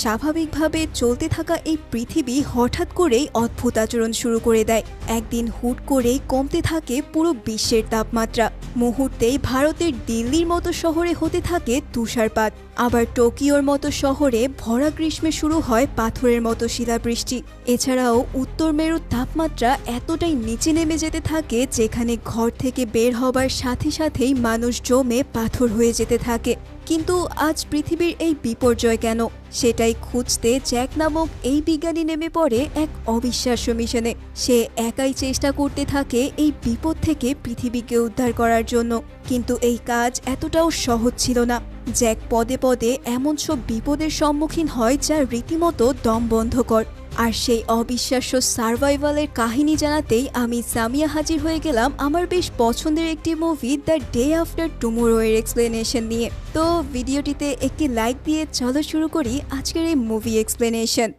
স্বাভাবিকভাবে চলতে থাকা এই পৃথিবী হঠাৎ করেই অদ্ভুত আচরণ শুরু করে দেয়। একদিন হুট করেই কমতে থাকে পুরো বিশ্বের তাপমাত্রা। মুহূর্তেই ভারতের দিল্লির মতো শহরে হতে থাকে তুষারপাত। আবার টোকিওর মতো শহরে ভরা গ্রীষ্মে শুরু হয় পাথরের মতো শিলাবৃষ্টি। এছাড়াও উত্তর মেরুর তাপমাত্রা এতটাই নিচে নেমে যেতে থাকে যেখানে ঘর থেকে বের হবার সাথে সাথেই মানুষ জমে পাথর হয়ে যেতে থাকে। কিন্তু আজ পৃথিবীর এই বিপর্যয় কেন? সেটাই খুঁজতে জ্যাক নামক এই বিজ্ঞানী নেমে পড়ে এক অবিশ্বাস্য মিশনে। সে একাই চেষ্টা করতে থাকে এই বিপদ থেকে পৃথিবীকে উদ্ধার করার জন্য। কিন্তু এই কাজ এতটাও সহজ ছিল না। জ্যাক পদে পদে এমন সব বিপদের সম্মুখীন হয় যা রীতিমতো দম বন্ধকর আর সেই অবিশ্বাস্য সার্ভাইভালের কাহিনী জানাতেই আমি সামিয়া হাজির হয়ে গেলাম আমার বেশ পছন্দের একটি movie the day after tomorrow এর এক্সপ্লেনেশন নিয়ে। তো ভিডিওটিতে একটি লাইক দিয়ে চলো শুরু করি আজকের এই মুভি এক্সপ্লেনেশন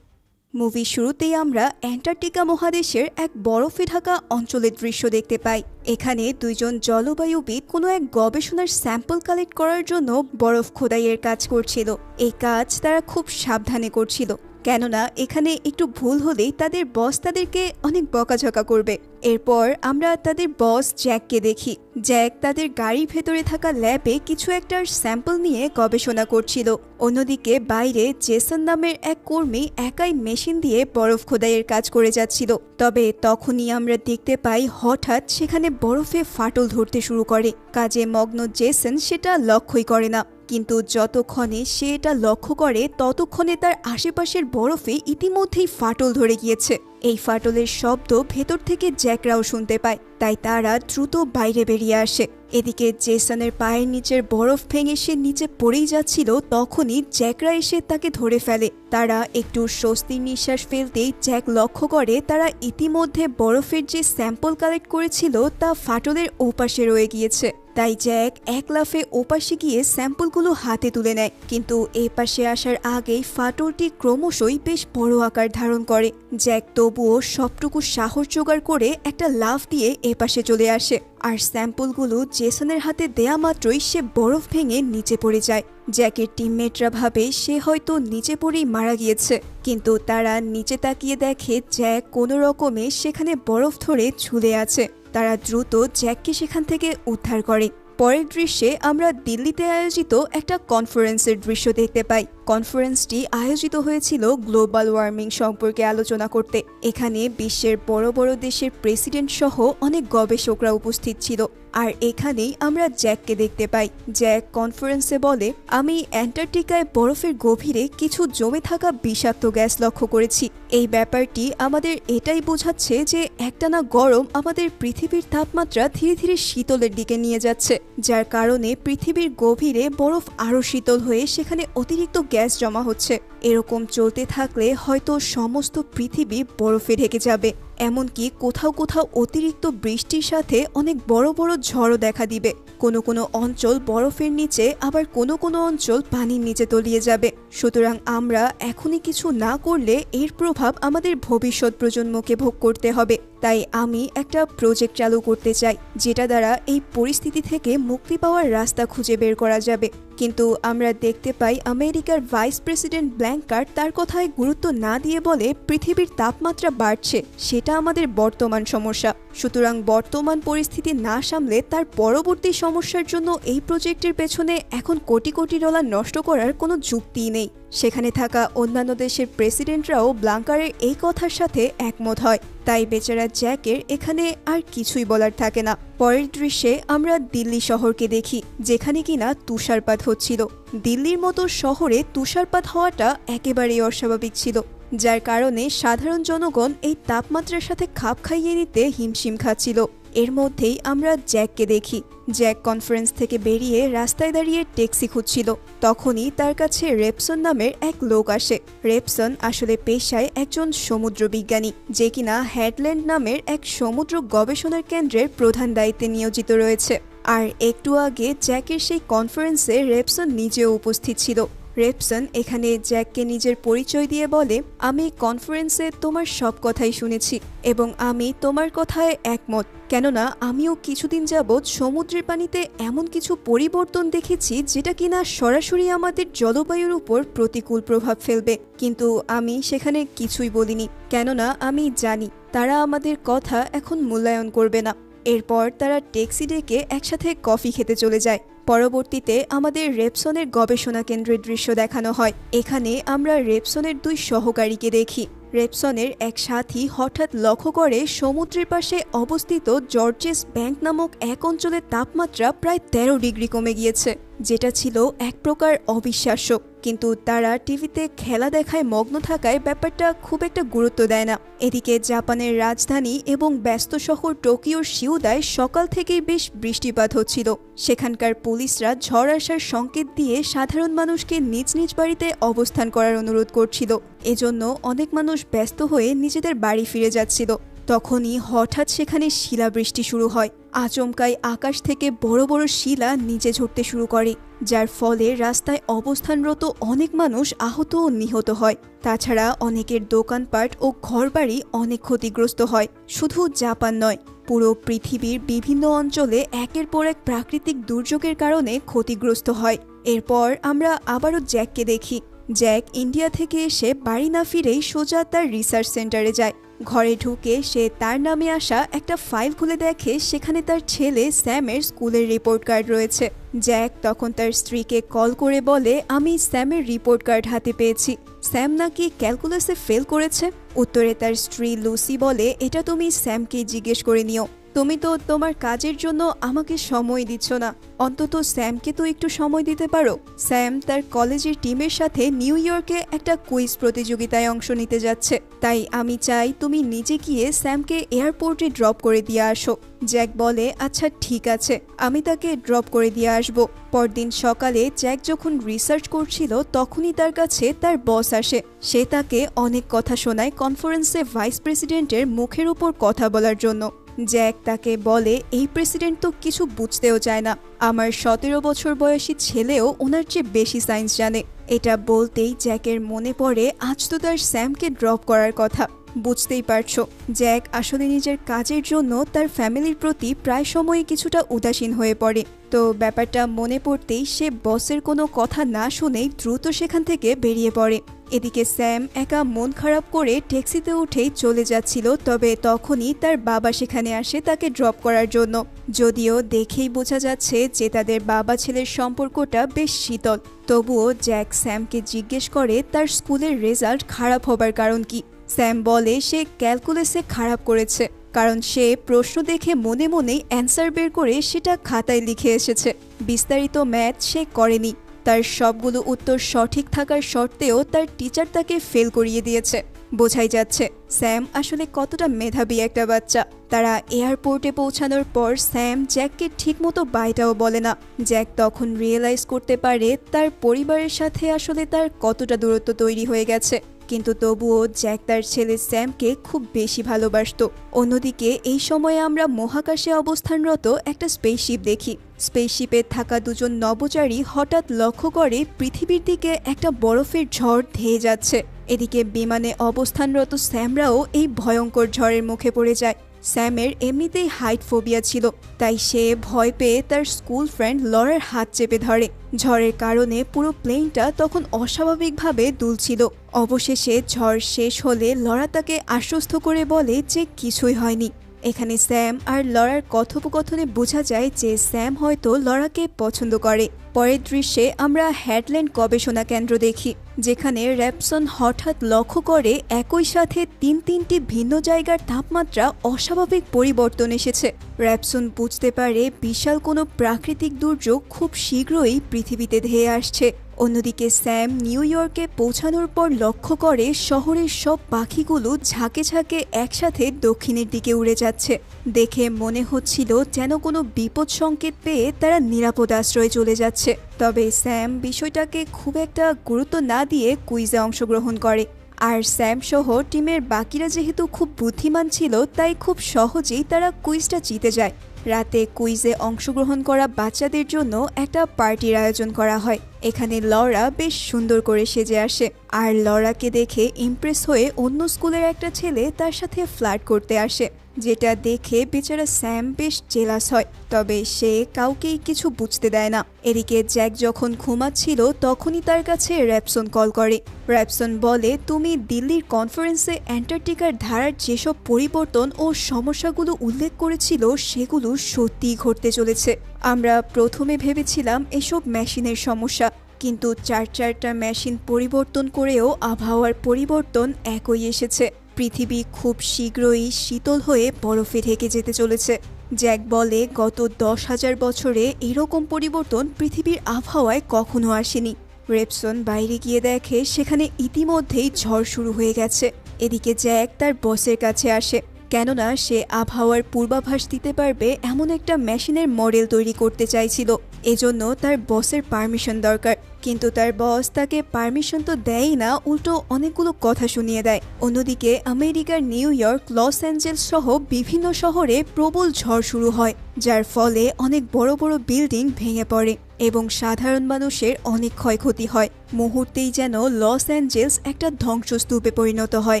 মুভি শুরুতেই আমরা অ্যান্টার্কটিকা মহাদেশের এক বরফে ঢাকা অঞ্চলের দৃশ্য দেখতে পাই। এখানে দুইজন জলবায়ুবিদ কোনো এক গবেষণার স্যাম্পল কালেক্ট করার জন্য বরফ খোদাইয়ের কাজ করছিল। এই কাজ তারা খুব সাবধানে করছিল। কেননা এখানে একটু ভুল হলেই তাদের বস তাদেরকে অনেক বকাঝকা করবে। এরপর আমরা তাদের বস জ্যাককে দেখি। জ্যাক তাদের গাড়ির ভেতরে থাকা ল্যাবে কিছু একটা স্যাম্পল নিয়ে গবেষণা করছিল। অন্যদিকে বাইরে জেসন নামের এক কর্মী একাই মেশিন দিয়ে বরফ খোদাইয়ের কাজ করে যাচ্ছিল। তবে তখনই আমরা দেখতে পাই হঠাৎ সেখানে বরফে ফাটল ধরতে শুরু করে। কাজে মগ্ন জেসন সেটা লক্ষ্যই করে না। কিন্তু যতক্ষণে সে এটা লক্ষ্য করে, ততক্ষণে তার আশেপাশের বরফে ইতিমধ্যেই ফাটল ধরে গিয়েছে। এই ফাটলের শব্দ ভেতর থেকে জ্যাকরাও শুনতে পায়, তাই তারা দ্রুত বাইরে বেরিয়ে আসে। এদিকে জেসনের পায়ের নিচের বরফ ভেঙে সে নিচে পড়েই যাচ্ছিল, তখনই জ্যাকরা এসে তাকে ধরে ফেলে। তারা একটু স্বস্তির নিঃশ্বাস ফেলতেই জ্যাক লক্ষ্য করে, তারা ইতিমধ্যে বরফের যে স্যাম্পল কালেক্ট করেছিল, তা ফাটলের ওপাশে রয়ে গিয়েছে। তাই জ্যাক এক লাফে ওপাশে গিয়ে স্যাম্পলগুলো হাতে তুলে নেয়। কিন্তু এ পাশে আসার আগেই ফাটলটি ক্রমশই বেশ বড় আকার ধারণ করে। জ্যাক তবুও সবটুকু সাহস জোগাড় করে একটা লাফ দিয়ে এ পাশে চলে আসে। আর স্যাম্পলগুলো জেসনের হাতে দেয়া মাত্রই সে বরফ ভেঙে নিচে পড়ে যায়। জ্যাকের টিমমেটরা ভাবে সে হয়তো নিচে পড়েই মারা গিয়েছে। কিন্তু তারা নিচে তাকিয়ে দেখে জ্যাক কোনো রকমে সেখানে বরফ ধরে ঝুলে আছে। তারা দ্রুত জ্যাককে সেখান থেকে উদ্ধার করে। পরের দৃশ্যে আমরা দিল্লিতে আয়োজিত একটা কনফারেন্সের দৃশ্য দেখতে পাই। কনফারেন্সটি আয়োজিত হয়েছিল গ্লোবাল ওয়ার্মিং সম্পর্কে আলোচনা করতে। এখানে বিশ্বের বড় বড় দেশের প্রেসিডেন্ট সহ অনেক গবেষকরা উপস্থিত ছিল। আর এখানেই আমরা জ্যাককে দেখতে পাই। জ্যাক কনফারেন্সে বলে, আমি অ্যান্টার্কটিকায় বরফের গভীরে কিছু জমে থাকা বিষাক্ত গ্যাস লক্ষ্য করেছি। এই ব্যাপারটি আমাদের এটাই বোঝাচ্ছে যে একটানা গরম আমাদের পৃথিবীর তাপমাত্রা ধীরে ধীরে শীতলের দিকে নিয়ে যাচ্ছে, যার কারণে পৃথিবীর গভীরে বরফ আরও শীতল হয়ে সেখানে অতিরিক্ত গ্যাস জমা হচ্ছে। এরকম চলতে থাকলে হয়তো সমস্ত পৃথিবী বরফে ঢেকে যাবে। এমনকি কোথাও কোথাও অতিরিক্ত বৃষ্টির সাথে অনেক বড় বড় ঝড়ও দেখা দিবে। কোনো কোনো অঞ্চল বরফের নিচে, আবার কোনো কোনো অঞ্চল পানির নিচে তলিয়ে যাবে। সুতরাং আমরা এখনই কিছু না করলে এর প্রভাব আমাদের ভবিষ্যৎ প্রজন্মকে ভোগ করতে হবে। তাই আমি একটা প্রজেক্ট চালু করতে চাই, যেটা দ্বারা এই পরিস্থিতি থেকে মুক্তি পাওয়ার রাস্তা খুঁজে বের করা যাবে। কিন্তু আমরা দেখতে পাই আমেরিকার ভাইস প্রেসিডেন্ট ব্ল্যাঙ্কার তার কথায় গুরুত্ব না দিয়ে বলে পৃথিবীর তাপমাত্রা বাড়ছে, সেটা আমাদের বর্তমান সমস্যা। সুতরাং বর্তমান পরিস্থিতি না সামলে তার পরবর্তী সমস্যার জন্য এই প্রজেক্টের পেছনে এখন কোটি কোটি ডলার নষ্ট করার কোনো যুক্তিই নেই। সেখানে থাকা অন্যান্য দেশের প্রেসিডেন্টরাও ব্লাঙ্কারের এই কথার সাথে একমত হয়। তাই বেচারা জ্যাকের এখানে আর কিছুই বলার থাকে না। পরের দৃশ্যে আমরা দিল্লি শহরকে দেখি, যেখানে কিনা তুষারপাত হচ্ছিল। দিল্লির মতো শহরে তুষারপাত হওয়াটা একেবারেই অস্বাভাবিক ছিল, যার কারণে সাধারণ জনগণ এই তাপমাত্রার সাথে খাপ খাইয়ে নিতে হিমশিম খাচ্ছিল। এর মধ্যেই আমরা জ্যাককে দেখি। জ্যাক কনফারেন্স থেকে বেরিয়ে রাস্তায় দাঁড়িয়ে ট্যাক্সি খুঁজছিল। তখনই তার কাছে রেপসন নামের এক লোক আসে। রেপসন আসলে পেশায় একজন সমুদ্র বিজ্ঞানী যে কিনা হ্যাডল্যান্ড নামের এক সমুদ্র গবেষণার কেন্দ্রের প্রধান দায়িত্বে নিয়োজিত রয়েছে। আর একটু আগে জ্যাকের সেই কনফারেন্সে রেপসন নিজেও উপস্থিত ছিল। রেপসন এখানে জ্যাককে নিজের পরিচয় দিয়ে বলে, আমি কনফারেন্সে তোমার সব কথাই শুনেছি এবং আমি তোমার কথায় একমত। কেননা আমিও কিছুদিন যাবৎ সমুদ্রের পানিতে এমন কিছু পরিবর্তন দেখেছি যেটা কিনা সরাসরি আমাদের জলবায়ুর উপর প্রতিকূল প্রভাব ফেলবে। কিন্তু আমি সেখানে কিছুই বলিনি। কেননা আমি জানি তারা আমাদের কথা এখন মূল্যায়ন করবে না। এরপর তারা ট্যাক্সি ডেকে একসাথে কফি খেতে চলে যায়। পরবর্তীতে আমাদের রেপসনের গবেষণা কেন্দ্রের দৃশ্য দেখানো হয়। এখানে আমরা রেপসনের দুই সহকারীকে দেখি। রেপসনের এক সাথী হঠাৎ লক্ষ্য করে সমুদ্রের পাশে অবস্থিত জর্জেস ব্যাংক নামক এক অঞ্চলের তাপমাত্রা প্রায় তেরো ডিগ্রি কমে গিয়েছে, যেটা ছিল এক প্রকার অবিশ্বাস্য। কিন্তু তারা টিভিতে খেলা দেখায় মগ্ন থাকায় ব্যাপারটা খুব একটা গুরুত্ব দেয় না। এদিকে জাপানের রাজধানী এবং ব্যস্ত শহর টোকিওর শিউদায় সকাল থেকেই বেশ বৃষ্টিপাত হচ্ছিল। সেখানকার পুলিশরা ঝড় আসার সংকেত দিয়ে সাধারণ মানুষকে নিজ নিজ বাড়িতে অবস্থান করার অনুরোধ করছিল। এজন্য অনেক মানুষ ব্যস্ত হয়ে নিজেদের বাড়ি ফিরে যাচ্ছিল। তখনই হঠাৎ সেখানে শিলাবৃষ্টি শুরু হয়। আচমকাই আকাশ থেকে বড় বড় শিলা নিচে ঝরতে শুরু করে, যার ফলে রাস্তায় অবস্থানরত অনেক মানুষ আহত ও নিহত হয়। তাছাড়া অনেকের দোকানপাট ও ঘরবাড়ি অনেক ক্ষতিগ্রস্ত হয়। শুধু জাপান নয়, পুরো পৃথিবীর বিভিন্ন অঞ্চলে একের পর এক প্রাকৃতিক দুর্যোগের কারণে ক্ষতিগ্রস্ত হয়। এরপর আমরা আবারও জ্যাককে দেখি। জ্যাক ইন্ডিয়া থেকে এসে বাড়ি না ফিরেই সোজা তার রিসার্চ সেন্টারে যায়। ঘরে ঢুকে সে তার নামে আসা একটা ফাইল খুলে দেখে সেখানে তার ছেলে স্যামের স্কুলের রিপোর্ট কার্ড রয়েছে। জ্যাক তখন তার স্ত্রীকে কল করে বলে, আমি স্যামের রিপোর্ট কার্ড হাতে পেয়েছি। স্যাম নাকি ক্যালকুলাসে ফেল করেছে? উত্তরে তার স্ত্রী লুসি বলে, এটা তুমি স্যামকে জিজ্ঞেস করে নিও। তুমি তো তোমার কাজের জন্য আমাকে সময় দিচ্ছ না। অন্তত স্যামকে তো একটু সময় দিতে পারো। স্যাম তার কলেজের টিমের সাথে নিউ ইয়র্কে একটা কুইজ প্রতিযোগিতায় অংশ নিতে যাচ্ছে। তাই আমি চাই তুমি নিজে গিয়ে স্যামকে এয়ারপোর্টে ড্রপ করে দিয়ে আসো। জ্যাক বলে আচ্ছা ঠিক আছে। আমি তাকে ড্রপ করে দিয়ে আসব। পরদিন সকালে জ্যাক যখন রিসার্চ করছিল, তখনই তার কাছে তার বস আসে। সে তাকে অনেক কথা শোনায় কনফারেন্সে ভাইস প্রেসিডেন্টের মুখের উপর কথা বলার জন্য। জ্যাক তাকে বলে, এই প্রেসিডেন্ট তো কিছু বুঝতেও চায় না। আমার সতেরো বছর বয়সী ছেলেও ওনার চেয়ে বেশি সায়েন্স জানে। এটা বলতেই জ্যাকের মনে পড়ে, আজ তো তার স্যামকে ড্রপ করার কথা। বুঝতেই পারছ, জ্যাক আসলে নিজের কাজের জন্য তার ফ্যামিলির প্রতি প্রায় সময়ই কিছুটা উদাসীন হয়ে পড়ে। তো ব্যাপারটা মনে পড়তেই সে বসের কোনো কথা না শুনেই দ্রুত সেখান থেকে বেরিয়ে পড়ে। এদিকে স্যাম একা মন খারাপ করে ট্যাক্সিতে উঠেই চলে যাচ্ছিল, তবে তখনই তার বাবা সেখানে আসে তাকে ড্রপ করার জন্য। যদিও দেখেই বোঝা যাচ্ছে যে তাদের বাবা ছেলের সম্পর্কটা বেশ শীতল। তবুও জ্যাক স্যামকে জিজ্ঞেস করে তার স্কুলের রেজাল্ট খারাপ হবার কারণ কি। স্যাম বলে, সে ক্যালকুলেসে খারাপ করেছে। কারণ সে প্রশ্ন দেখে মনে মনেই অ্যান্সার বের করে সেটা খাতায় লিখে এসেছে। বিস্তারিত ম্যাথ সে করেনি। তার সবগুলো উত্তর সঠিক থাকার সত্ত্বেও তার টিচার তাকে ফেল করিয়ে দিয়েছে। বোঝাই যাচ্ছে, স্যাম আসলে কতটা মেধাবী একটা বাচ্চা। তারা এয়ারপোর্টে পৌঁছানোর পর স্যাম জ্যাককে ঠিকমতো বাইটাও বলে না। জ্যাক তখন রিয়েলাইজ করতে পারে তার পরিবারের সাথে আসলে তার কতটা দূরত্ব তৈরি হয়ে গেছে। কিন্তু তবুও জ্যাক তার ছেলে স্যামকে খুব বেশি ভালোবাসত। অন্যদিকে এই সময়ে আমরা মহাকাশে অবস্থানরত একটা স্পেসশিপ দেখি। স্পেসশিপে থাকা দুজন নবচারী হঠাৎ লক্ষ্য করে পৃথিবীর দিকে একটা বরফের ঝড় ধেয়ে যাচ্ছে। এদিকে বিমানে অবস্থানরত স্যামরাও এই ভয়ঙ্কর ঝড়ের মুখে পড়ে যায়। স্যামের এমনিতেই হাইট ফোবিয়া ছিল, তাই সে ভয় পেয়ে তার স্কুল ফ্রেন্ড লরার হাত চেপে ধরে। ঝড়ের কারণে পুরো প্লেনটা তখন অস্বাভাবিকভাবে দুলছিল। অবশেষে ঝড় শেষ হলে লরা তাকে আশ্বস্ত করে বলে যে কিছুই হয়নি। এখানে স্যাম আর লরার কথোপকথনে বোঝা যায় যে স্যাম হয়তো লরাকে পছন্দ করে। পরের দৃশ্যে আমরা হ্যাডল্যান্ড গবেষণা কেন্দ্র দেখি, যেখানে র্যাপসন হঠাৎ লক্ষ্য করে একই সাথে তিন তিনটি ভিন্ন জায়গার তাপমাত্রা অস্বাভাবিক পরিবর্তন এসেছে। র্যাপসন বুঝতে পারে বিশাল কোনো প্রাকৃতিক দুর্যোগ খুব শীঘ্রই পৃথিবীতে ধেয়ে আসছে। অন্যদিকে স্যাম নিউ ইয়র্কে পৌঁছানোর পর লক্ষ্য করে শহরের সব পাখিগুলো ঝাঁকে ঝাঁকে একসাথে দক্ষিণের দিকে উড়ে যাচ্ছে। দেখে মনে হচ্ছিল যেন কোনো বিপদ সংকেত পেয়ে তারা নিরাপদ আশ্রয়ে চলে যাচ্ছে। তবে স্যাম বিষয়টাকে খুব একটা গুরুত্ব না দিয়ে কুইজে অংশগ্রহণ করে। আর স্যাম সহ টিমের বাকিরা যেহেতু খুব বুদ্ধিমান ছিল, তাই খুব সহজেই তারা কুইজটা জিতে যায়। রাতে কুইজে অংশগ্রহণ করা বাচ্চাদের জন্য একটা পার্টির আয়োজন করা হয়। এখানে লরা বেশ সুন্দর করে সেজে আসে। আর লরাকে দেখে ইমপ্রেস হয়ে অন্য স্কুলের একটা ছেলে তার সাথে ফ্লার্ট করতে আসে। যেটা দেখে বেচারা স্যাম বেশ জেলাস হয়, তবে সে কাউকেই কিছু বুঝতে দেয় না। এদিকে জ্যাক যখন ঘুমাচ্ছিল, তখনই তার কাছে র্যাপসন কল করে। র্যাপসন বলে, তুমি দিল্লির কনফারেন্সে অ্যান্টার্কটিকার ধারার যেসব পরিবর্তন ও সমস্যাগুলো উল্লেখ করেছিল, সেগুলো সত্যিই ঘটতে চলেছে। আমরা প্রথমে ভেবেছিলাম এসব মেশিনের সমস্যা, কিন্তু চার চারটা মেশিন পরিবর্তন করেও আবহাওয়ার পরিবর্তন একই এসেছে। পৃথিবী খুব শীঘ্রই শীতল হয়ে বরফে ঢেকে যেতে চলেছে। জ্যাক বলে, গত দশ হাজার বছরে এরকম পরিবর্তন পৃথিবীর আবহাওয়ায় কখনো আসেনি। রেপসন বাইরে গিয়ে দেখে, সেখানে ইতিমধ্যেই ঝড় শুরু হয়ে গেছে। এদিকে জ্যাক তার বসের কাছে আসে, কেননা সে আবহাওয়ার পূর্বাভাস দিতে পারবে এমন একটা মেশিনের মডেল তৈরি করতে চাইছিল। এজন্য তার বসের পারমিশন দরকার। কিন্তু তার বস তাকে পারমিশন তো দেয়ই না, উল্টো অনেকগুলো কথা শুনিয়ে দেয়। অন্যদিকে আমেরিকার নিউ ইয়র্ক, লস অ্যাঞ্জেলস সহ বিভিন্ন শহরে প্রবল ঝড় শুরু হয়, যার ফলে অনেক বড় বড় বিল্ডিং ভেঙে পড়ে এবং সাধারণ মানুষের অনেক ক্ষয়ক্ষতি হয়। মুহূর্তেই যেন লস অ্যাঞ্জেলস একটা ধ্বংসস্তূপে পরিণত হয়।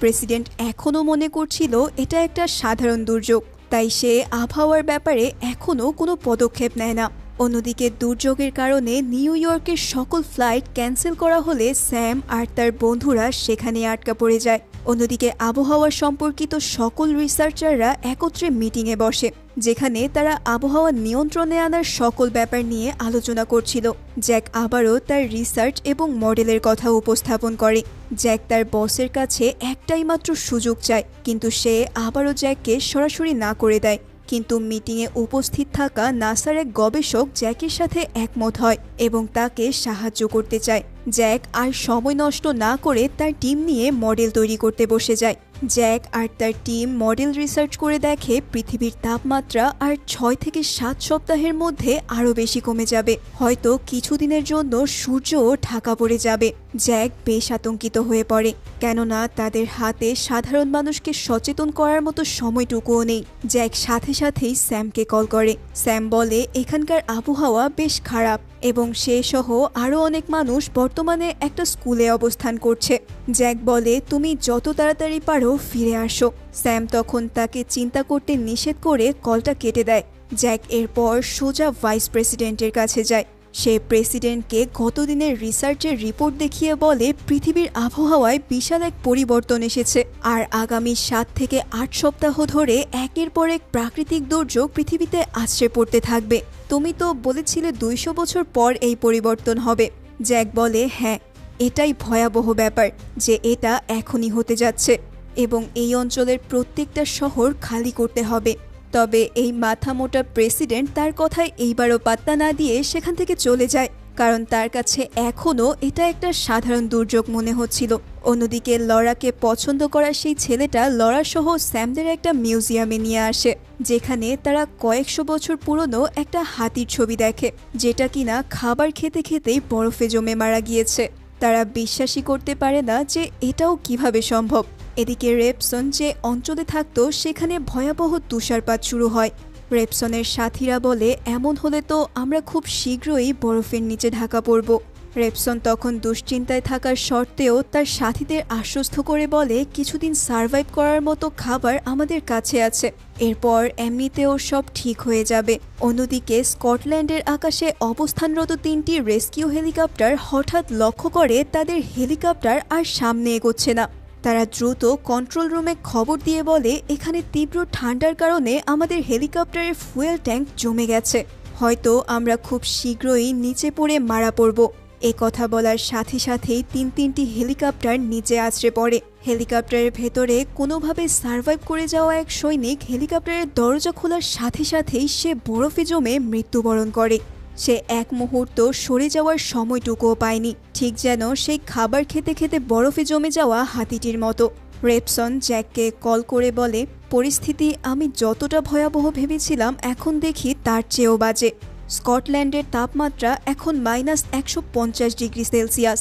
প্রেসিডেন্ট এখনও মনে করছিল এটা একটা সাধারণ দুর্যোগ, তাই সে আবহাওয়ার ব্যাপারে এখনও কোনো পদক্ষেপ নেয় না। অন্যদিকে দুর্যোগের কারণে নিউ ইয়র্কের সকল ফ্লাইট ক্যান্সেল করা হলে স্যাম আর তার বন্ধুরা সেখানে আটকা পড়ে যায়। অন্যদিকে আবহাওয়া সম্পর্কিত সকল রিসার্চাররা একত্রে মিটিংয়ে বসে, যেখানে তারা আবহাওয়া নিয়ন্ত্রণে আনার সকল ব্যাপার নিয়ে আলোচনা করছিল। জ্যাক আবারও তার রিসার্চ এবং মডেলের কথা উপস্থাপন করে। জ্যাক তার বসের কাছে একটাই মাত্র সুযোগ চায়, কিন্তু সে আবারও জ্যাককে সরাসরি না করে দেয়। কিন্তু মিটিংয়ে উপস্থিত থাকা নাসার এক গবেষক জ্যাকের সাথে একমত হয় এবং তাকে সাহায্য করতে চায়। জ্যাক আর সময় নষ্ট না করে তার টিম নিয়ে মডেল তৈরি করতে বসে যায়। জ্যাক আর তার টিম মডেল রিসার্চ করে দেখে পৃথিবীর তাপমাত্রা আর ছয় থেকে সাত সপ্তাহের মধ্যে আরও বেশি কমে যাবে। হয়তো কিছুদিনের জন্য সূর্যও ঢাকা পড়ে যাবে। জ্যাক বেশ আতঙ্কিত হয়ে পড়ে, কেননা তাদের হাতে সাধারণ মানুষকে সচেতন করার মতো সময়টুকুও নেই। জ্যাক সাথে সাথেই স্যামকে কল করে। স্যাম বলে, এখানকার আবহাওয়া বেশ খারাপ এবং সে সহ আরও অনেক মানুষ বর্তমানে একটা স্কুলে অবস্থান করছে। জ্যাক বলে, তুমি যত তাড়াতাড়ি পারো ফিরে আসো। স্যাম তখন তাকে চিন্তা করতে নিষেধ করে কলটা কেটে দেয়। জ্যাক এরপর সোজা ভাইস প্রেসিডেন্টের কাছে যায়। সে প্রেসিডেন্টকে গতদিনের রিসার্চের রিপোর্ট দেখিয়ে বলে, পৃথিবীর আবহাওয়ায় বিশাল এক পরিবর্তন এসেছে। আর আগামী সাত থেকে আট সপ্তাহ ধরে একের পর এক প্রাকৃতিক দুর্যোগ পৃথিবীতে আছড়ে পড়তে থাকবে। তুমি তো বলেছিলে দুইশো বছর পর এই পরিবর্তন হবে। জ্যাক বলে হ্যাঁ এটাই ভয়াবহ ব্যাপার যে এটা এখনই হতে যাচ্ছে এবং এই অঞ্চলের প্রত্যেকটা শহর খালি করতে হবে। তবে এই মাথা মোটা প্রেসিডেন্ট তার কথায় এইবারও পাত্তা না দিয়ে সেখান থেকে চলে যায়, কারণ তার কাছে এখনও এটা একটা সাধারণ দুর্যোগ মনে হচ্ছিল। অন্যদিকে লরাকে পছন্দ করা সেই ছেলেটা লরা সহ স্যামদের একটা মিউজিয়ামে নিয়ে আসে, যেখানে তারা কয়েকশো বছর পুরনো একটা হাতির ছবি দেখে, যেটা কিনা খাবার খেতে খেতেই বরফে জমে মারা গিয়েছে। তারা বিশ্বাসই করতে পারে না যে এটাও কীভাবে সম্ভব। এদিকে রেপসন যে অঞ্চলে থাকতো, সেখানে ভয়াবহ তুষারপাত শুরু হয়। রেপসনের সাথীরা বলে, এমন হলে তো আমরা খুব শীঘ্রই বরফের নিচে ঢাকা পড়ব। রেপসন তখন দুশ্চিন্তায় থাকার সত্ত্বেও তার সাথীদের আশ্বস্ত করে বলে, কিছুদিন সার্ভাইভ করার মতো খাবার আমাদের কাছে আছে। এরপর এমনিতেও সব ঠিক হয়ে যাবে। অন্যদিকে স্কটল্যান্ডের আকাশে অবস্থানরত তিনটি রেস্কিউ হেলিকপ্টার হঠাৎ লক্ষ্য করে তাদের হেলিকপ্টার আর সামনে এগোচ্ছে না। তারা দ্রুত কন্ট্রোল রুমে খবর দিয়ে বলে, এখানে তীব্র ঠান্ডার কারণে আমাদের হেলিকপ্টারের ফুয়েল ট্যাঙ্ক জমে গেছে। হয়তো আমরা খুব শীঘ্রই নিচে পড়ে মারা পড়ব। এ কথা বলার সাথে সাথেই তিন তিনটি হেলিকপ্টার নিচে আছড়ে পড়ে। হেলিকপ্টারের ভেতরে কোনোভাবে সার্ভাইভ করে যাওয়া এক সৈনিক হেলিকপ্টারের দরজা খোলার সাথে সাথেই সে বরফে জমে মৃত্যুবরণ করে। সে এক মুহূর্ত সরে যাওয়ার সময়টুকুও পায়নি। ঠিক যেন সেই খাবার খেতে খেতে বরফে জমে যাওয়া হাতিটির মতো। রেপসন জ্যাককে কল করে বলে, পরিস্থিতি আমি যতটা ভয়াবহ ভেবেছিলাম, এখন দেখি তার চেয়েও বাজে। স্কটল্যান্ডের তাপমাত্রা এখন মাইনাস একশো পঞ্চাশ ডিগ্রি সেলসিয়াস।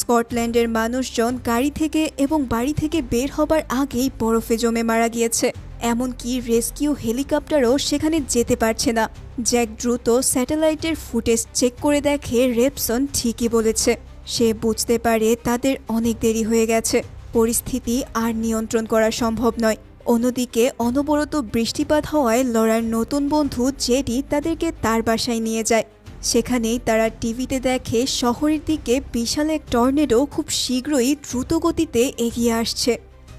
স্কটল্যান্ডের মানুষজন গাড়ি থেকে এবং বাড়ি থেকে বের হবার আগেই বরফে জমে মারা গিয়েছে। এমনকি রেস্কিউ হেলিকপ্টারও সেখানে যেতে পারছে না। জ্যাক দ্রুত স্যাটেলাইটের ফুটেজ চেক করে দেখে রেপসন ঠিকই বলেছে। সে বুঝতে পারে তাদের অনেক দেরি হয়ে গেছে। পরিস্থিতি আর নিয়ন্ত্রণ করা সম্ভব নয়। অন্যদিকে অনবরত বৃষ্টিপাত হওয়ায় লড়ার নতুন বন্ধু জেডি তাদেরকে তার বাসায় নিয়ে যায়। সেখানেই তারা টিভিতে দেখে শহরের দিকে বিশাল এক টর্নেডো খুব শীঘ্রই দ্রুত গতিতে এগিয়ে আসছে।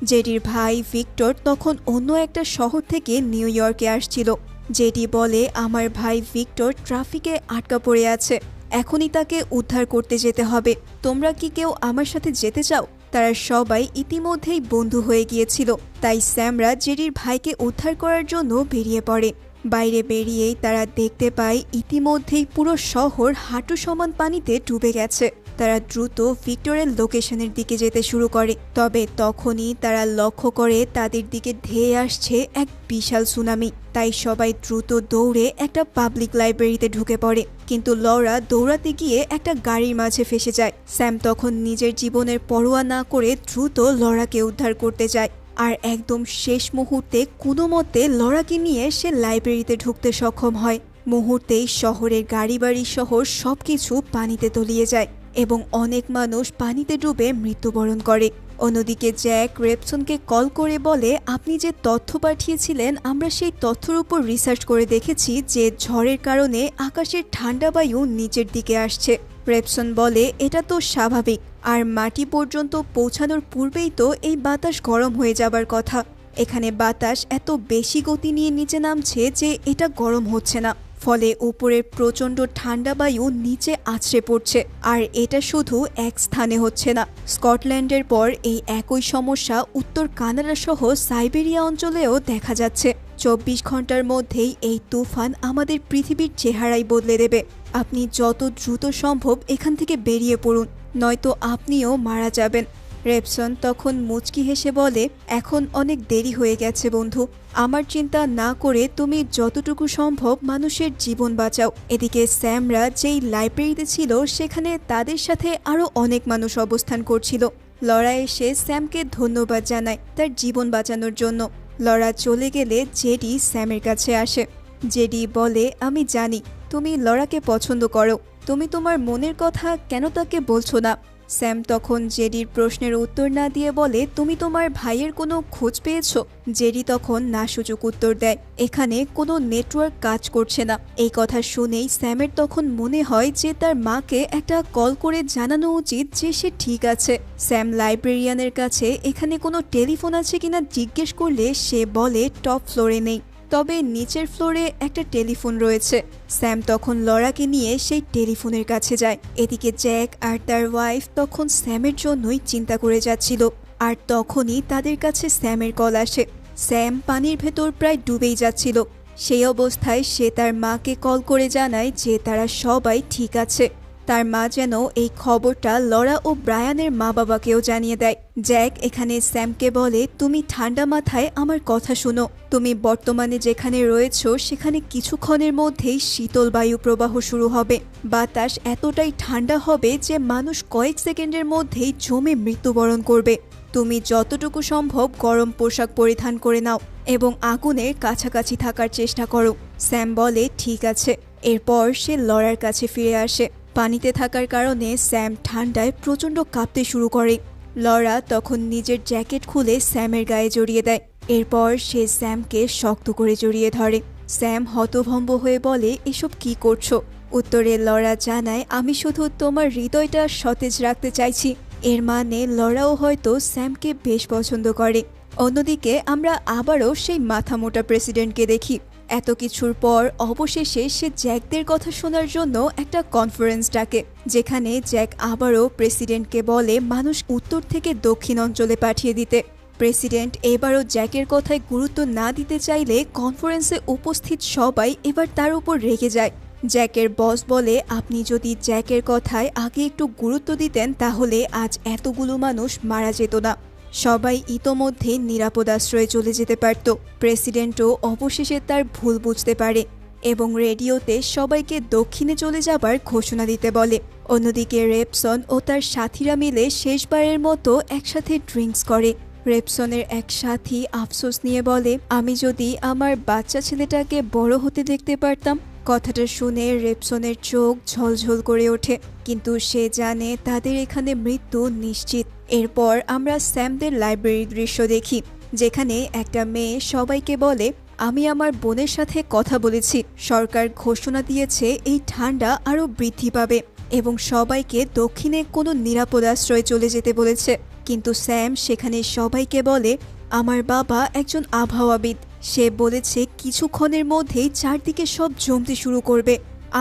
জেডির ভাই ভিক্টর তখন অন্য একটা শহর থেকে নিউ ইয়র্কে আসছিল। জেডি বলে, আমার ভাই ভিক্টর ট্রাফিকে আটকা পড়ে আছে। এখনই তাকে উদ্ধার করতে যেতে হবে। তোমরা কি কেউ আমার সাথে যেতে চাও? তারা সবাই ইতিমধ্যেই বন্ধু হয়ে গিয়েছিল। তাই স্যামরা জেডির ভাইকে উদ্ধার করার জন্য বেরিয়ে পড়ে। বাইরে বেরিয়েই তারা দেখতে পায় ইতিমধ্যেই পুরো শহর হাঁটু সমান পানিতে ডুবে গেছে। তারা দ্রুত ভিক্টোরিয়াল লোকেশনের দিকে যেতে শুরু করে। তবে তখনই তারা লক্ষ্য করে তাদের দিকে ধেয়ে আসছে এক বিশাল সুনামি। তাই সবাই দ্রুত দৌড়ে একটা পাবলিক লাইব্রেরিতে ঢুকে পড়ে। কিন্তু লরা দৌড়াতে গিয়ে একটা গাড়ির মাঝে ফেসে যায়। স্যাম তখন নিজের জীবনের পরোয়া না করে দ্রুত লরাকে উদ্ধার করতে যায়। আর একদম শেষ মুহূর্তে কোনো মতে লড়াকে নিয়ে সে লাইব্রেরিতে ঢুকতে সক্ষম হয়। মুহূর্তেই শহরের গাড়ি বাড়ি শহর সবকিছু পানিতে তলিয়ে যায় এবং অনেক মানুষ পানিতে ডুবে মৃত্যুবরণ করে। অন্যদিকে জ্যাক রেপসনকে কল করে বলে, আপনি যে তথ্য পাঠিয়েছিলেন, আমরা সেই তথ্যের উপর রিসার্চ করে দেখেছি যে ঝড়ের কারণে আকাশের ঠান্ডা বায়ু নিচের দিকে আসছে। রেপসন বলে, এটা তো স্বাভাবিক। আর মাটি পর্যন্ত পৌঁছানোর পূর্বেই তো এই বাতাস গরম হয়ে যাবার কথা। এখানে বাতাস এত বেশি গতি নিয়ে নিচে নামছে যে এটা গরম হচ্ছে না। ফলে উপরের প্রচণ্ড ঠান্ডা বায়ু নিচে আছড়ে পড়ছে। আর এটা শুধু এক স্থানে হচ্ছে না। স্কটল্যান্ডের পর এই একই সমস্যা উত্তর কানাডা সহ সাইবেরিয়া অঞ্চলেও দেখা যাচ্ছে। চব্বিশ ঘণ্টার মধ্যেই এই তুফান আমাদের পৃথিবীর চেহারাই বদলে দেবে। আপনি যত দ্রুত সম্ভব এখান থেকে বেরিয়ে পড়ুন। নয়তো আপনিও মারা যাবেন। রেপসন তখন মুচকি হেসে বলে, এখন অনেক দেরি হয়ে গেছে বন্ধু। আমার চিন্তা না করে তুমি যতটুকু সম্ভব মানুষের জীবন বাঁচাও। এদিকে স্যামরা যেই লাইব্রেরিতে ছিল, সেখানে তাদের সাথে আরও অনেক মানুষ অবস্থান করছিল। লড়া এসে স্যামকে ধন্যবাদ জানায় তার জীবন বাঁচানোর জন্য। লড়া চলে গেলে জেডি স্যামের কাছে আসে। জেডি বলে, আমি জানি, তুমি লড়াকে পছন্দ করো। তুমি তোমার মনের কথা কেন তাকে বলছো না? স্যাম তখন জেডির প্রশ্নের উত্তর না দিয়ে বলে, তুমি তোমার ভাইয়ের কোনো খোঁজ পেয়েছ? জেডি তখন না সুযোগ উত্তর দেয়, এখানে কোনো নেটওয়ার্ক কাজ করছে না। এই কথা শুনেই স্যামের তখন মনে হয় যে তার মাকে একটা কল করে জানানো উচিত যে সে ঠিক আছে। স্যাম লাইব্রেরিয়ানের কাছে এখানে কোনো টেলিফোন আছে কিনা জিজ্ঞেস করলে সে বলে, টপ ফ্লোরে নেই। তবে নিচের ফ্লোরে একটা টেলিফোন রয়েছে। স্যাম তখন লড়াকে নিয়ে সেই টেলিফোনের কাছে যায়। এদিকে জ্যাক আর তার ওয়াইফ তখন স্যামের জন্যই চিন্তা করে যাচ্ছিল। আর তখনই তাদের কাছে স্যামের কল আসে। স্যাম পানির ভেতর প্রায় ডুবেই যাচ্ছিল। সেই অবস্থায় সে তার মাকে কল করে জানায় যে তারা সবাই ঠিক আছে। তার মা যেন এই খবরটা লরা ও ব্রায়ানের মা বাবাকেও জানিয়ে দেয়। জ্যাক এখানে স্যামকে বলে, তুমি ঠান্ডা মাথায় আমার কথা শুনো। তুমি বর্তমানে যেখানে রয়েছ, সেখানে কিছুক্ষণের মধ্যেই শীতল বায়ু প্রবাহ শুরু হবে। বাতাস এতটাই ঠান্ডা হবে যে মানুষ কয়েক সেকেন্ডের মধ্যেই জমে মৃত্যুবরণ করবে। তুমি যতটুকু সম্ভব গরম পোশাক পরিধান করে নাও এবং আগুনের কাছাকাছি থাকার চেষ্টা করো। স্যাম বলে, ঠিক আছে। এরপর সে লড়ার কাছে ফিরে আসে। পানিতে থাকার কারণে স্যাম ঠান্ডায় প্রচণ্ড কাঁপতে শুরু করে। লরা তখন নিজের জ্যাকেট খুলে স্যামের গায়ে জড়িয়ে দেয়। এরপর সে স্যামকে শক্ত করে জড়িয়ে ধরে। স্যাম হতভম্ব হয়ে বলে, এসব কি করছ? উত্তরে লরা জানায়, আমি শুধু তোমার হৃদয়টা সতেজ রাখতে চাইছি। এর মানে লরাও হয়তো স্যামকে বেশ পছন্দ করে। অন্যদিকে আমরা আবারও সেই মাথা মোটা প্রেসিডেন্টকে দেখি। এত কিছুর পর অবশেষে সে জ্যাকদের কথা শোনার জন্য একটা কনফারেন্স ডাকে, যেখানে জ্যাক আবারও প্রেসিডেন্টকে বলে মানুষ উত্তর থেকে দক্ষিণ অঞ্চলে পাঠিয়ে দিতে। প্রেসিডেন্ট এবারও জ্যাকের কথায় গুরুত্ব না দিতে চাইলে কনফারেন্সে উপস্থিত সবাই এবার তার উপর রেগে যায়। জ্যাকের বস বলে, আপনি যদি জ্যাকের কথায় আগে একটু গুরুত্ব দিতেন, তাহলে আজ এতগুলো মানুষ মারা যেত না। সবাই ইতোমধ্যে নিরাপদ আশ্রয়ে চলে যেতে পারত। প্রেসিডেন্টও অবশেষে তার ভুল বুঝতে পারে এবং রেডিওতে সবাইকে দক্ষিণে চলে যাবার ঘোষণা দিতে বলে। অন্যদিকে রেপসন ও তার সাথীরা মিলে শেষবারের মতো একসাথে ড্রিঙ্কস করে। রেপসনের এক সাথী আফসোস নিয়ে বলে, আমি যদি আমার বাচ্চা ছেলেটাকে বড় হতে দেখতে পারতাম কথাটা শুনে রেপসনের চোখ ঝলঝল করে ওঠে, কিন্তু সে জানে তাদের এখানে মৃত্যু নিশ্চিত। এরপর আমরা স্যামদের লাইব্রেরির দৃশ্য দেখি, যেখানে একটা মেয়ে সবাইকে বলে, আমি আমার বোনের সাথে কথা বলেছি। সরকার ঘোষণা দিয়েছে এই ঠান্ডা আরও বৃদ্ধি পাবে এবং সবাইকে দক্ষিণে কোনো নিরাপদ আশ্রয়ে চলে যেতে বলেছে। কিন্তু স্যাম সেখানে সবাইকে বলে, আমার বাবা একজন আবহাওয়াবিদ। সে বলেছে কিছুক্ষণের মধ্যেই চারদিকে সব জমতে শুরু করবে।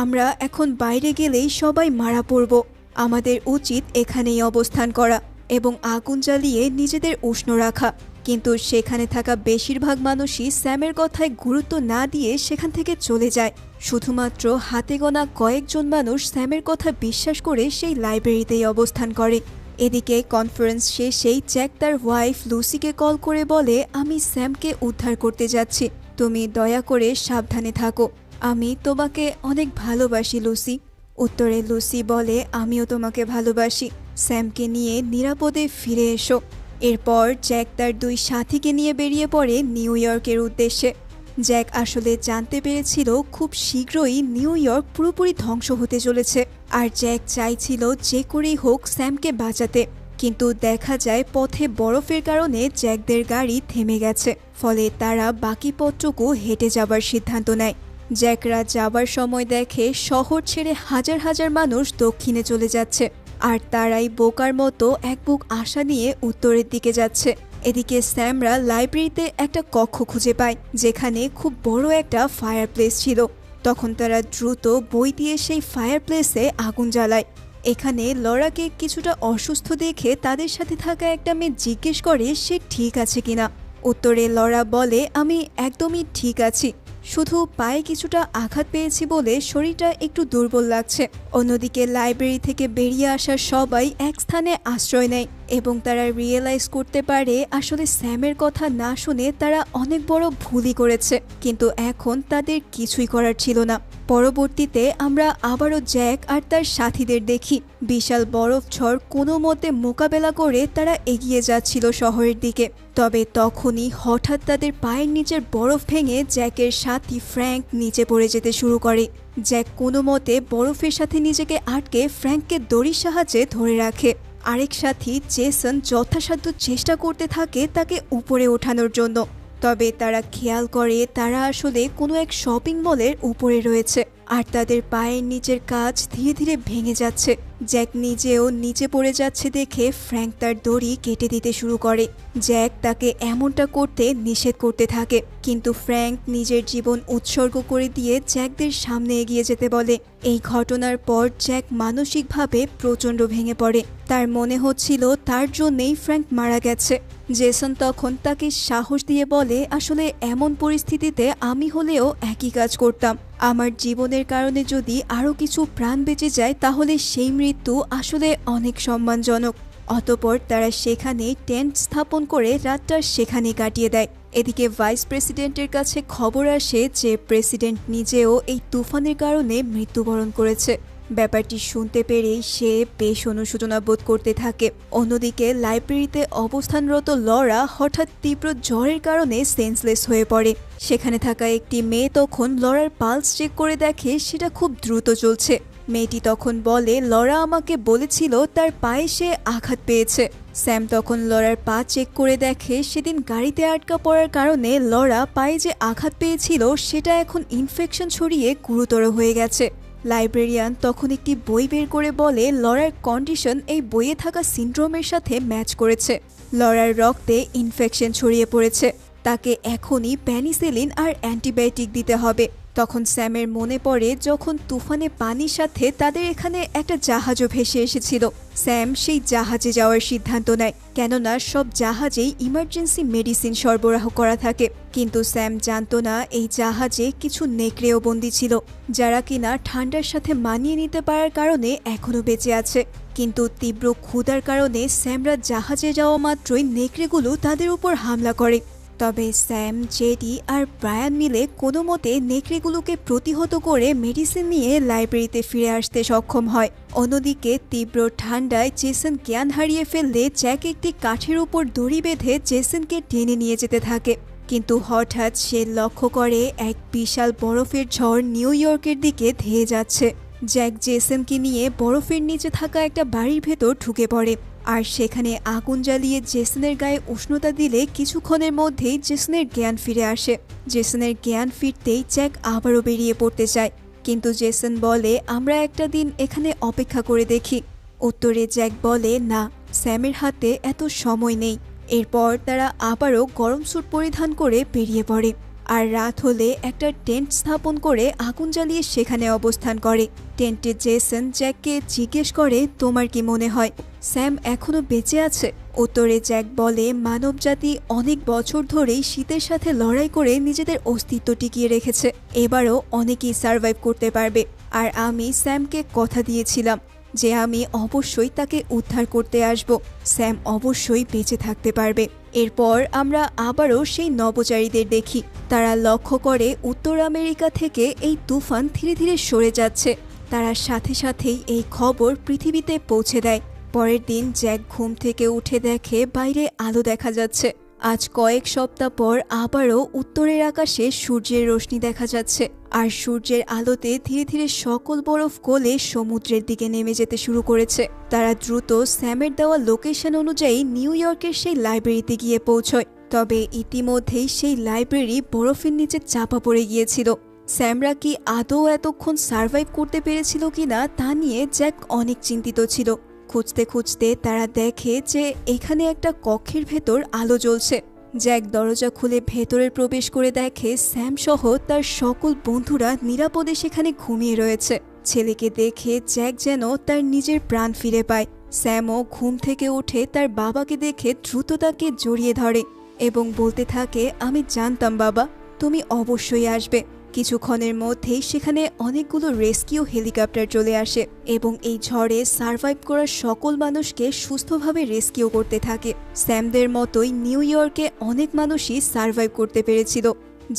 আমরা এখন বাইরে গেলেই সবাই মারা পড়ব। আমাদের উচিত এখানেই অবস্থান করা এবং আগুন জ্বালিয়ে নিজেদের উষ্ণ রাখা। কিন্তু সেখানে থাকা বেশিরভাগ মানুষই স্যামের কথায় গুরুত্ব না দিয়ে সেখান থেকে চলে যায়। শুধুমাত্র হাতে গোনা কয়েকজন মানুষ স্যামের কথা বিশ্বাস করে সেই লাইব্রেরিতেই অবস্থান করে। এদিকে কনফারেন্স শেষেই জ্যাক তার ওয়াইফ লুসিকে কল করে বলে, আমি স্যামকে উদ্ধার করতে যাচ্ছি। তুমি দয়া করে সাবধানে থাকো। আমি তোমাকে অনেক ভালোবাসি লুসি উত্তরে লুসি বলে, আমিও তোমাকে ভালোবাসি। স্যামকে নিয়ে নিরাপদে ফিরে এসো। এরপর জ্যাক তার দুই সাথীকে নিয়ে বেরিয়ে পড়ে নিউ ইয়র্কের উদ্দেশ্যে। জ্যাক আসলে জানতে পেরেছিল খুব শীঘ্রই নিউ ইয়র্ক পুরোপুরি ধ্বংস হতে চলেছে। আর জ্যাক চাইছিল যে করেই হোক স্যামকে বাঁচাতে। কিন্তু দেখা যায় পথে বরফের কারণে জ্যাকদের গাড়ি থেমে গেছে। ফলে তারা বাকি পথটুকু হেঁটে যাবার সিদ্ধান্ত নেয়। জ্যাকরা যাবার সময় দেখে শহর ছেড়ে হাজার হাজার মানুষ দক্ষিণে চলে যাচ্ছে। আর তারাই বোকার মতো এক বুক আশা নিয়ে উত্তরের দিকে যাচ্ছে। এদিকে স্যামরা লাইব্রেরিতে একটা কক্ষ খুঁজে পায়, যেখানে খুব বড় একটা ফায়ার প্লেস ছিল। তখন তারা দ্রুত বই দিয়ে সেই ফায়ার প্লেসে আগুন জ্বালায়। এখানে লরাকে কিছুটা অসুস্থ দেখে তাদের সাথে থাকা একটা মেয়ে জিজ্ঞেস করে সে ঠিক আছে কিনা। উত্তরে লরা বলে, আমি একদমই ঠিক আছি। শুধু পায়ে কিছুটা আঘাত পেয়েছি বলে শরীরটা একটু দুর্বল লাগছে। অন্যদিকে লাইব্রেরি থেকে বেরিয়ে আসা সবাই এক স্থানে আশ্রয় নেয়। এবং তারা রিয়েলাইজ করতে পারে আসলে স্যামের কথা না শুনে তারা অনেক বড় ভুলই করেছে। কিন্তু এখন তাদের কিছুই করার ছিল না। পরবর্তীতে আমরা আবারও জ্যাক আর তার সাথীদের দেখি। বিশাল বরফ ঝড় কোনো মতে মোকাবেলা করে তারা এগিয়ে যাচ্ছিল শহরের দিকে। তবে তখনই হঠাৎ তাদের পায়ের নিচের বরফ ভেঙে জ্যাকের সাথী ফ্র্যাঙ্ক নিচে পড়ে যেতে শুরু করে। জ্যাক কোনো মতে বরফের সাথে নিজেকে আটকে ফ্র্যাঙ্ককে দড়ির সাহায্যে ধরে রাখে। আরেক সাথী জেসন যথাসাধ্য চেষ্টা করতে থাকে তাকে উপরে ওঠানোর জন্য। তবে তারা খেয়াল করে তারা আসলে কোনো এক শপিং মলের উপরে রয়েছে। আর তাদের পায়ের নিচের কাজ ধীরে ধীরে ভেঙে যাচ্ছে। জ্যাক নিজেও নিচে পড়ে যাচ্ছে দেখে ফ্র্যাঙ্ক তার দড়ি কেটে দিতে শুরু করে। জ্যাক তাকে এমনটা করতে নিষেধ করতে থাকে, কিন্তু ফ্র্যাঙ্ক নিজের জীবন উৎসর্গ করে দিয়ে জ্যাকদের সামনে এগিয়ে যেতে বলে। এই ঘটনার পর জ্যাক মানসিকভাবে প্রচণ্ড ভেঙে পড়ে। তার মনে হচ্ছিল তার জন্যেই ফ্র্যাঙ্ক মারা গেছে। জেসন তখন তাকে সাহস দিয়ে বলে, আসলে এমন পরিস্থিতিতে আমি হলেও একই কাজ করতাম। আমার জীবনের কারণে যদি আরও কিছু প্রাণ বেঁচে যায়, তাহলে সেই মৃত্যু আসলে অনেক সম্মানজনক। অতপর তারা সেখানে টেন্ট স্থাপন করে রাতটা সেখানে কাটিয়ে দেয়। এদিকে ভাইস প্রেসিডেন্টের কাছে খবর আসে যে প্রেসিডেন্ট নিজেও এই তুফানের কারণে মৃত্যুবরণ করেছে। ব্যাপারটি শুনতে পেরেই সে বেশ অনুশোচনা বোধ করতে থাকে। অন্যদিকে, লাইব্রেরিতে অবস্থানরত লরা হঠাৎ তীব্র জ্বরের কারণে সেন্সলেস হয়ে পড়ে। সেখানে থাকা একটি মেয়ে তখন লরার পালস চেক করে দেখে সেটা খুব দ্রুত চলছে। মেয়েটি তখন বলে, লরা আমাকে বলেছিল তার পায়ে সে আঘাত পেয়েছে। স্যাম তখন লরার পা চেক করে দেখে সেদিন গাড়িতে আটকা পড়ার কারণে লরা পায়ে যে আঘাত পেয়েছিল সেটা এখন ইনফেকশন ছড়িয়ে গুরুতর হয়ে গেছে। লাইব্রেরিয়ান তখন একটি বই বের করে বলে, লরার কন্ডিশন এই বইয়ে থাকা সিন্ড্রোমের সাথে ম্যাচ করেছে। লরার রক্তে ইনফেকশন ছড়িয়ে পড়েছে। তাকে এখনই প্যানিসেলিন আর অ্যান্টিবায়োটিক দিতে হবে। তখন স্যামের মনে পড়ে যখন তুফানে পানির সাথে তাদের এখানে একটা জাহাজও ভেসে এসেছিল। স্যাম সেই জাহাজে যাওয়ার সিদ্ধান্ত নেয়, কেননা সব জাহাজেই ইমার্জেন্সি মেডিসিন সরবরাহ করা থাকে। কিন্তু স্যাম জানতো না এই জাহাজে কিছু নেকড়েও বন্দি ছিল, যারা কিনা ঠান্ডার সাথে মানিয়ে নিতে পারার কারণে এখনও বেঁচে আছে। কিন্তু তীব্র ক্ষুধার কারণে স্যামরা জাহাজে যাওয়া মাত্রই নেকড়েগুলো তাদের উপর হামলা করে। তবে স্যাম, জেডি আর ব্রায়ান মিলে কোনো মতে নেকড়েগুলোকে প্রতিহত করে মেডিসিন নিয়ে লাইব্রেরিতে ফিরে আসতে সক্ষম হয়। অন্যদিকে তীব্র ঠান্ডায় জেসন জ্ঞান হারিয়ে ফেললে জ্যাক একটি কাঠের উপর দড়ি বেঁধে জেসনকে টেনে নিয়ে যেতে থাকে। কিন্তু হঠাৎ সে লক্ষ্য করে এক বিশাল বরফের ঝড় নিউ ইয়র্কের দিকে ধেয়ে যাচ্ছে। জ্যাক জেসনকে নিয়ে বরফের নিচে থাকা একটা বাড়ির ভেতর ঢুকে পড়ে। আর সেখানে আগুন জ্বালিয়ে জেসনের গায়ে উষ্ণতা দিলে কিছুক্ষণের মধ্যেই জেসনের জ্ঞান ফিরে আসে। জেসনের জ্ঞান ফিরতেই জ্যাক আবারও বেরিয়ে পড়তে চায়। কিন্তু জেসন বলে, আমরা একটা দিন এখানে অপেক্ষা করে দেখি। উত্তরে জ্যাক বলে, না, স্যামের হাতে এত সময় নেই। এরপর তারা আবারও গরম স্যুট পরিধান করে বেরিয়ে পড়ে। আর রাত হলে একটা টেন্ট স্থাপন করে আগুন জ্বালিয়ে সেখানে অবস্থান করে। টেন্টে জেসন জ্যাককে জিজ্ঞেস করে, তোমার কি মনে হয় স্যাম এখনও বেঁচে আছে? উত্তরে জ্যাক বলে, মানবজাতি অনেক বছর ধরেই শীতের সাথে লড়াই করে নিজেদের অস্তিত্ব টিকিয়ে রেখেছে। এবারও অনেকেই সার্ভাইভ করতে পারবে। আর আমি স্যামকে কথা দিয়েছিলাম যে আমি অবশ্যই তাকে উদ্ধার করতে আসব। স্যাম অবশ্যই বেঁচে থাকতে পারবে। এরপর আমরা আবারও সেই নবচারীদের দেখি। তারা লক্ষ্য করে উত্তর আমেরিকা থেকে এই তুফান ধীরে ধীরে সরে যাচ্ছে। তারা সাথে সাথেই এই খবর পৃথিবীতে পৌঁছে দেয়। পরের দিন জ্যাক ঘুম থেকে উঠে দেখে বাইরে আলো দেখা যাচ্ছে। আজ কয়েক সপ্তাহ পর আবারও উত্তরের আকাশে সূর্যের রশ্মি দেখা যাচ্ছে। আর সূর্যের আলোতে ধীরে ধীরে সকল বরফ গলে সমুদ্রের দিকে নেমে যেতে শুরু করেছে। তারা দ্রুত স্যামের দেওয়া লোকেশন অনুযায়ী নিউ ইয়র্কের সেই লাইব্রেরিতে গিয়ে পৌঁছয়। তবে ইতিমধ্যেই সেই লাইব্রেরি বরফের নিচে চাপা পড়ে গিয়েছিল। স্যামরা কি আদৌ এতক্ষণ সার্ভাইভ করতে পেরেছিল কিনা তা নিয়ে জ্যাক অনেক চিন্তিত ছিল। খুঁজতে খুঁজতে তারা দেখে যে এখানে একটা কক্ষের ভেতর আলো জ্বলছে। জ্যাক দরজা খুলে ভেতরে প্রবেশ করে দেখে স্যাম সহ তার সকল বন্ধুরা নিরাপদে সেখানে ঘুমিয়ে রয়েছে। ছেলেকে দেখে জ্যাক যেন তার নিজের প্রাণ ফিরে পায়। স্যামও ঘুম থেকে উঠে তার বাবাকে দেখে দ্রুত তাকে জড়িয়ে ধরে এবং বলতে থাকে, আমি জানতাম বাবা, তুমি অবশ্যই আসবে। কিছুক্ষণের মধ্যেই সেখানে অনেকগুলো রেস্কিউ হেলিকপ্টার চলে আসে এবং এই ঝড়ে সার্ভাইভ করা সকল মানুষকে সুস্থভাবে রেস্কিউ করতে থাকে। স্যামদের মতোই নিউ ইয়র্কে অনেক মানুষই সার্ভাইভ করতে পেরেছিল,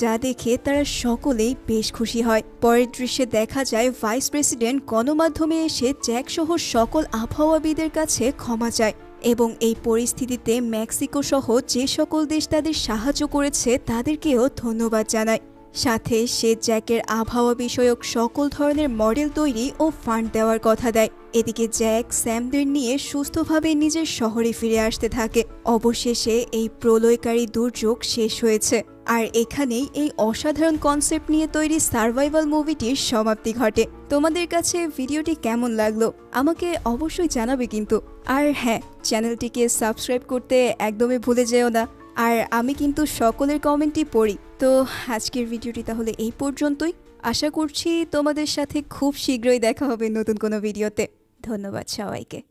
যা দেখে তারা সকলেই বেশ খুশি হয়। পরের দৃশ্যে দেখা যায়, ভাইস প্রেসিডেন্ট গণমাধ্যমে এসে জ্যাক সহ সকল আবহাওয়াবিদের কাছে ক্ষমা চায় এবং এই পরিস্থিতিতে মেক্সিকো সহ যে সকল দেশ তাদের সাহায্য করেছে তাদেরকেও ধন্যবাদ জানায়। সাথে সে জ্যাকের আবহাওয়া বিষয়ক সকল ধরনের মডেল তৈরি ও ফান্ড দেওয়ার কথা দেয়। এদিকে জ্যাক স্যামদের নিয়ে সুস্থভাবে নিজের শহরে ফিরে আসতে থাকে। অবশেষে এই প্রলয়কারী দুর্যোগ শেষ হয়েছে। আর এখানেই এই অসাধারণ কনসেপ্ট নিয়ে তৈরি সার্ভাইভাল মুভিটির সমাপ্তি ঘটে। তোমাদের কাছে ভিডিওটি কেমন লাগল? আমাকে অবশ্যই জানাবে কিন্তু। আর হ্যাঁ চ্যানেলটিকে সাবস্ক্রাইব করতে একদমই ভুলে যেও না। আর আমি কিন্তু সকলের কমেন্টই পড়ি। তো আজকের ভিডিওটি তাহলে এই পর্যন্তই। আশা করছি তোমাদের সাথে খুব শীঘ্রই দেখা হবে নতুন কোনো ভিডিওতে। ধন্যবাদ সবাইকে।